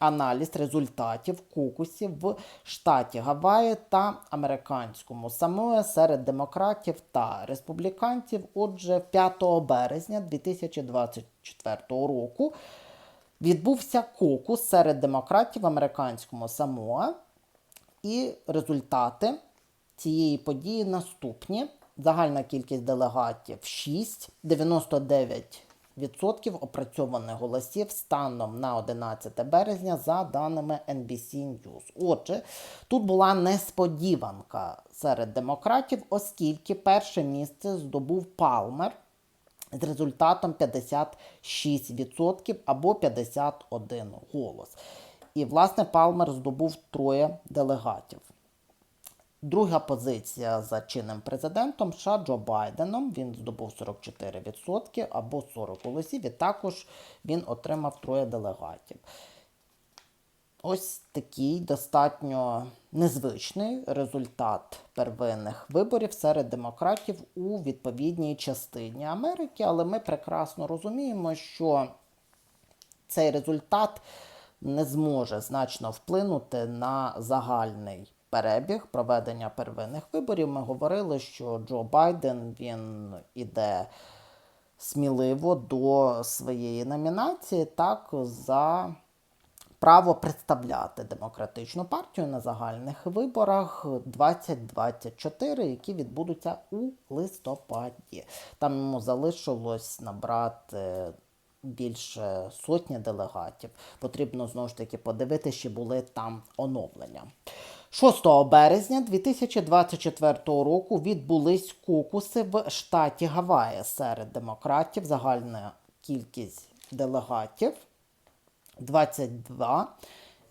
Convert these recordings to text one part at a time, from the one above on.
аналіз результатів кукусів в штаті Гаваї та американському Самуе серед демократів та республіканців. Отже, 5 березня 2024 року відбувся кокус серед демократів в американському Самоа. І результати цієї події наступні. Загальна кількість делегатів 6, 99 відсотків опрацьованих голосів станом на 11 березня за даними NBC News. Отже, тут була несподіванка серед демократів, оскільки перше місце здобув Палмер з результатом 56% або 51 голос. І, власне, Палмер здобув троє делегатів. Друга позиція за чинним президентом США Джо Байденом. Він здобув 44% або 40 голосів, і також він отримав троє делегатів. Ось такий достатньо незвичний результат первинних виборів серед демократів у відповідній частині Америки, але ми прекрасно розуміємо, що цей результат не зможе значно вплинути на загальний перебіг проведення первинних виборів. Ми говорили, що Джо Байден він іде сміливо до своєї номінації, так за право представляти демократичну партію на загальних виборах 2024, які відбудуться у листопаді. Там йому залишилось набрати. Більше сотні делегатів. Потрібно знову ж таки подивитися, чи були там оновлення. 6 березня 2024 року відбулись кокуси в штаті Гаваї серед демократів. Загальна кількість делегатів 22.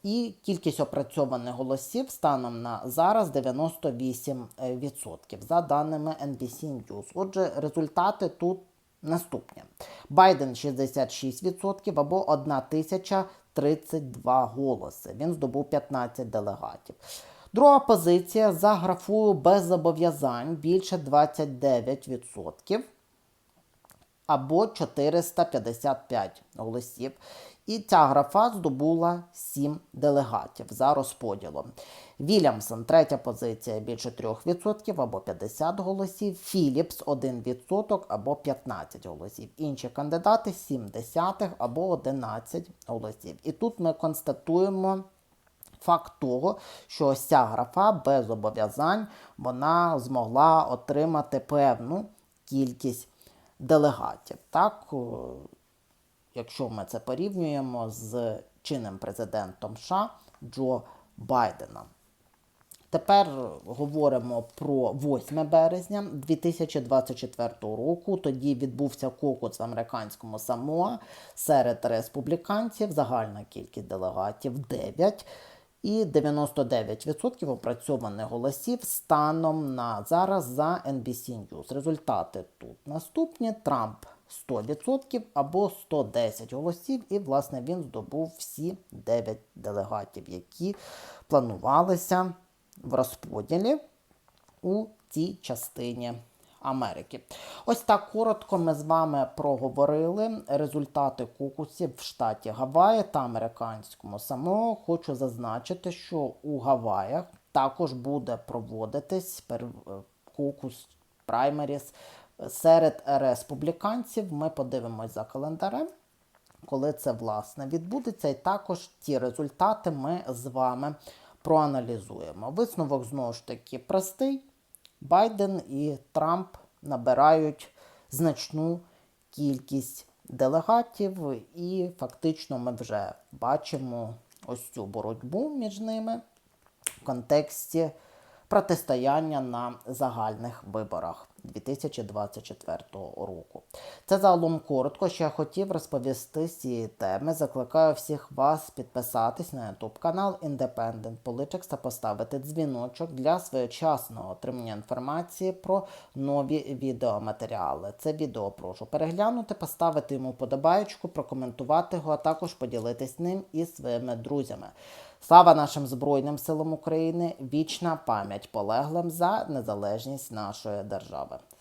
І кількість опрацьованих голосів станом на зараз 98%, за даними NBC News. Отже, результати тут наступні: Байден 66% або 1032 голоси. Він здобув 15 делегатів. Друга позиція за графою без зобов'язань більше 29% або 455 голосів. І ця графа здобула 7 делегатів за розподілом. Вільямсон, третя позиція більше 3% або 50 голосів. Філіпс 1% або 15 голосів. Інші кандидати 7 десятих або 11 голосів. І тут ми констатуємо. Факт того, що ось ця графа без зобов'язань вона змогла отримати певну кількість делегатів. Так, якщо ми це порівнюємо з чинним президентом США Джо Байдена. Тепер говоримо про 8 березня 2024 року. Тоді відбувся кокус в американському Самоа серед республіканців. Загальна кількість делегатів 9 і 99% опрацьованих голосів станом на зараз за NBC News. Результати тут наступні: Трамп 100% або 110 голосів, і, власне, він здобув всі 9 делегатів, які планувалися в розподілі у цій частині Америки. Ось так коротко ми з вами проговорили результати кукусів в штаті Гаваї та американському Самоа. Хочу зазначити, що у Гаваях також буде проводитись кукус праймеріс серед республіканців. Ми подивимось за календарем. Коли це власне відбудеться, і також ті результати ми з вами проаналізуємо. Висновок знову ж таки простий. Байден і Трамп набирають значну кількість делегатів, і фактично ми вже бачимо ось цю боротьбу між ними в контексті протистояння на загальних виборах 2024 року. Це загалом коротко, що я хотів розповісти з цієї теми. Закликаю всіх вас підписатись на YouTube канал Independent Politics та поставити дзвіночок для своєчасного отримання інформації про нові відеоматеріали. Це відео прошу переглянути, поставити йому подобаєчку, прокоментувати його, а також поділитись ним із своїми друзями. Слава нашим Збройним силам України! Вічна пам'ять полеглим за незалежність нашої держави.